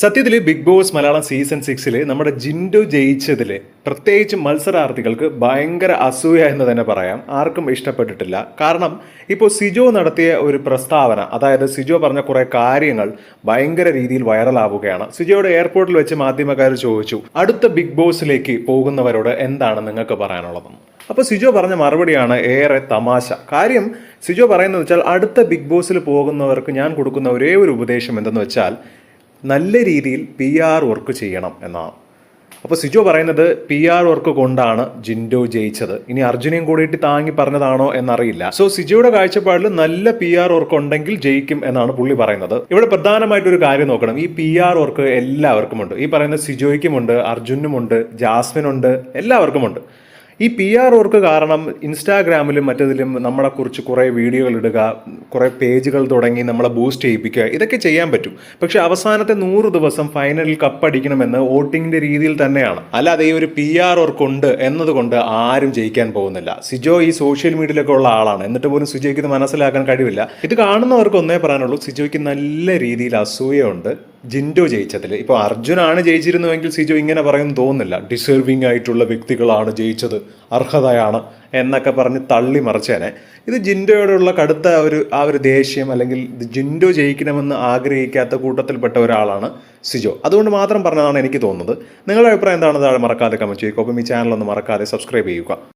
സത്യത്തിൽ big boss Malayalam season സിക്സിൽ നമ്മുടെ ജിൻഡു ജയിച്ചതിൽ പ്രത്യേകിച്ച് മത്സരാർത്ഥികൾക്ക് ഭയങ്കര അസൂയ എന്ന് തന്നെ പറയാം. ആർക്കും ഇഷ്ടപ്പെട്ടിട്ടില്ല. കാരണം ഇപ്പോൾ സിജോ നടത്തിയ ഒരു പ്രസ്താവന അതായത് സിജോ പറഞ്ഞ കുറേ കാര്യങ്ങൾ ഭയങ്കര രീതിയിൽ വൈറലാവുകയാണ്. സിജോയുടെ എയർപോർട്ടിൽ വെച്ച് മാധ്യമക്കാർ ചോദിച്ചു അടുത്ത ബിഗ് ബോസിലേക്ക് പോകുന്നവരോട് എന്താണ് നിങ്ങൾക്ക് പറയാനുള്ളത്? അപ്പോൾ സിജോ പറഞ്ഞ മറുപടിയാണ് ഏറെ തമാശ. കാര്യം സിജോ പറയുന്നത് വെച്ചാൽ അടുത്ത ബിഗ് ബോസിൽ പോകുന്നവർക്ക് ഞാൻ കൊടുക്കുന്ന ഒരേ ഒരു ഉപദേശം എന്തെന്ന് വെച്ചാൽ നല്ല രീതിയിൽ പി ആർ വർക്ക് ചെയ്യണം എന്നാണ്. അപ്പോൾ സിജോ പറയുന്നത് പി ആർ വർക്ക് കൊണ്ടാണ് ജിൻഡോ ജയിച്ചത്. ഇനി അർജുനെയും കൂടിയിട്ട് താങ്ങി പറഞ്ഞതാണോ എന്നറിയില്ല. സോ സിജോയുടെ കാഴ്ചപ്പാടിൽ നല്ല പി ആർ വർക്ക് ഉണ്ടെങ്കിൽ ജയിക്കും എന്നാണ് പുള്ളി പറയുന്നത്. ഇവിടെ പ്രധാനമായിട്ടൊരു കാര്യം നോക്കണം. ഈ പി ആർ വർക്ക് എല്ലാവർക്കും ഉണ്ട് ഈ പറയുന്ന സിജോയ്ക്കുമുണ്ട് അർജുനുമുണ്ട് ജാസ്മിനുണ്ട് എല്ലാവർക്കുമുണ്ട്. ഈ പി ആർ വർക്ക് കാരണം ഇൻസ്റ്റാഗ്രാമിലും മറ്റതിലും നമ്മളെ കുറിച്ച് കുറേ വീഡിയോകൾ ഇടുക കുറേ പേജുകൾ തുടങ്ങി നമ്മളെ ബൂസ്റ്റ് ചെയ്യിപ്പിക്കുക ഇതൊക്കെ ചെയ്യാൻ പറ്റും. പക്ഷെ അവസാനത്തെ നൂറ് ദിവസം ഫൈനലിൽ കപ്പടിക്കണമെന്ന് വോട്ടിങ്ങിന്റെ രീതിയിൽ തന്നെയാണ്. അല്ലാതെ ഈ ഒരു പി ആർ വർക്ക് ഉണ്ട് എന്നതുകൊണ്ട് ആരും ജയിക്കാൻ പോകുന്നില്ല. സിജോ ഈ സോഷ്യൽ മീഡിയയിലൊക്കെ ഉള്ള ആളാണ്. എന്നിട്ട് പോലും സിജോയ്ക്ക് ഇത് മനസ്സിലാക്കാൻ കഴിവില്ല. ഇത് കാണുന്നവർക്ക് ഒന്നേ പറയാനുള്ളൂ സിജോയ്ക്ക് നല്ല രീതിയിൽ അസൂയുണ്ട് ജിൻഡോ ജയിച്ചതിൽ ഇപ്പോൾ അർജുനാണ് ജയിച്ചിരുന്നുവെങ്കിൽ സിജോ ഇങ്ങനെ പറയുമെന്ന് തോന്നുന്നില്ല. ഡിസേർവിംഗ് ആയിട്ടുള്ള വ്യക്തികളാണ് ജയിച്ചത്. അർഹതയാണ് എന്നൊക്കെ പറഞ്ഞ് തള്ളി മറിച്ചേനെ. ഇത് ജിൻഡോയോടുള്ള കടുത്ത ഒരു ആ ഒരു ദേഷ്യം അല്ലെങ്കിൽ ജിൻഡോ ജയിക്കണമെന്ന് ആഗ്രഹിക്കാത്ത കൂട്ടത്തിൽപ്പെട്ട ഒരാളാണ് സിജോ. അതുകൊണ്ട് മാത്രം പറഞ്ഞതാണ് എനിക്ക് തോന്നുന്നത്. നിങ്ങളുടെ അഭിപ്രായം എന്താണ്? താഴെ മറക്കാതെ കമന്റ് ചെയ്യുക. ഒപ്പം ഈ ചാനൽ ഒന്ന് മറക്കാതെ സബ്സ്ക്രൈബ് ചെയ്യുക.